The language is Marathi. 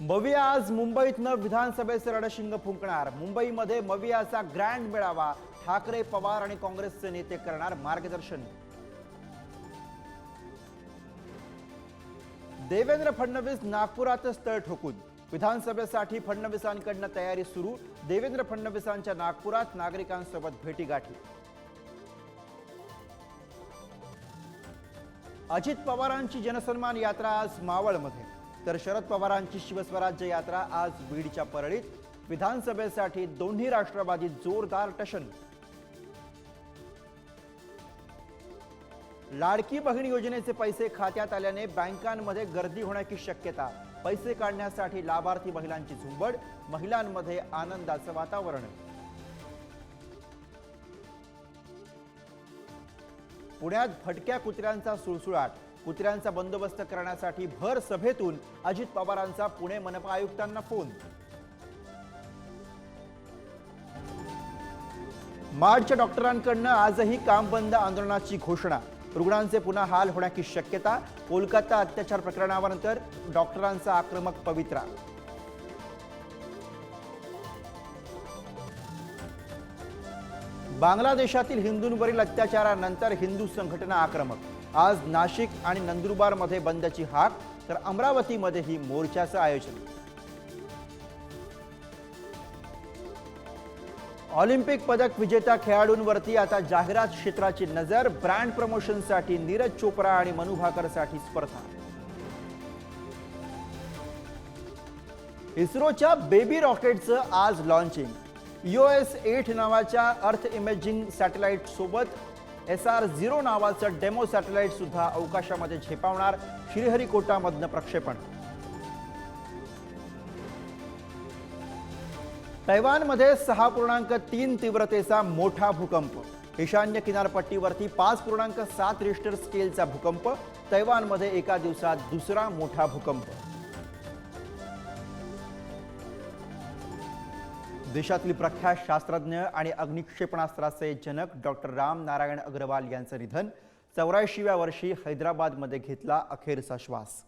मविया आज मुंबईतनं विधानसभेचं रणशिंग फुंकणार. मुंबईमध्ये मवियाचा ग्रँड मेळावा. ठाकरे पवार आणि काँग्रेसचे नेते करणार मार्गदर्शन. देवेंद्र फडणवीस नागपुरातच तळ ठोकून. विधानसभेसाठी फडणवीसांकडनं तयारी सुरू. देवेंद्र फडणवीसांच्या नागपुरात नागरिकांसोबत भेटी गाठी अजित पवारांची जनसन्मान यात्रा आज मावळमध्ये. तर शरद पवारांची शिवस्वराज्य यात्रा आज बीडच्या परळीत. विधानसभेसाठी दोन्ही राष्ट्रवादीत जोरदार टशन. लाडकी बहीण योजनेचे पैसे खात्यात आल्याने बँकांमध्ये गर्दी होण्याची शक्यता. पैसे काढण्यासाठी लाभार्थी महिलांची झुंबड महिलांमध्ये आनंदाचं वातावरण. पुण्यात भटक्या कुत्र्यांचा सुळसुळाट. कुत्र्यांचा बंदोबस्त करण्यासाठी भर सभेतून अजित पवारांचा पुणे मनपा आयुक्तांना फोन. मार्डच्या डॉक्टरांकडनं आजही काम बंद आंदोलनाची घोषणा. रुग्णांचे पुन्हा हाल होण्याची शक्यता कोलकाता अत्याचार प्रकरणावर डॉक्टरांचा आक्रमक पवित्रा. बांगलादेशातील हिंदूंवरील अत्याचारानंतर हिंदू संघटना आक्रमक. आज नाशिक आणि नंदुरबारमध्ये बंदची हाक तर अमरावतीमध्येही मोर्चाचं आयोजन. ऑलिम्पिक पदक विजेत्या खेळाडूंवरती आता जाहिरात क्षेत्राची नजर ब्रँड प्रमोशनसाठी नीरज चोप्रा आणि मनु भाकरसाठी स्पर्धा. इस्रोच्या बेबी रॉकेटचं आज लॉन्चिंग एस एट नावाच्या अर्थ इमेजिंग सॅटेलाइट सोबत एस आर झिरो नावाचं डेमो सॅटेलाइट सुद्धा अवकाशामध्ये झेपावणार. श्रीहरिकोटामधनं प्रक्षेपण. तैवानमध्ये सहा पूर्णांक तीन तीव्रतेचा मोठा भूकंप. ईशान्य किनारपट्टीवरती पाच पूर्णांक सात रिश्टर स्केलचा भूकंप. तैवानमध्ये एका दिवसात दुसरा मोठा भूकंप. देशातील प्रख्यात शास्त्रज्ञ आणि अग्निक्षेपणास्त्राचे जनक डॉक्टर राम नारायण अग्रवाल यांचं निधन चौऱ्याऐंशीव्या वर्षी हैदराबादमध्ये घेतला अखेरचा श्वास.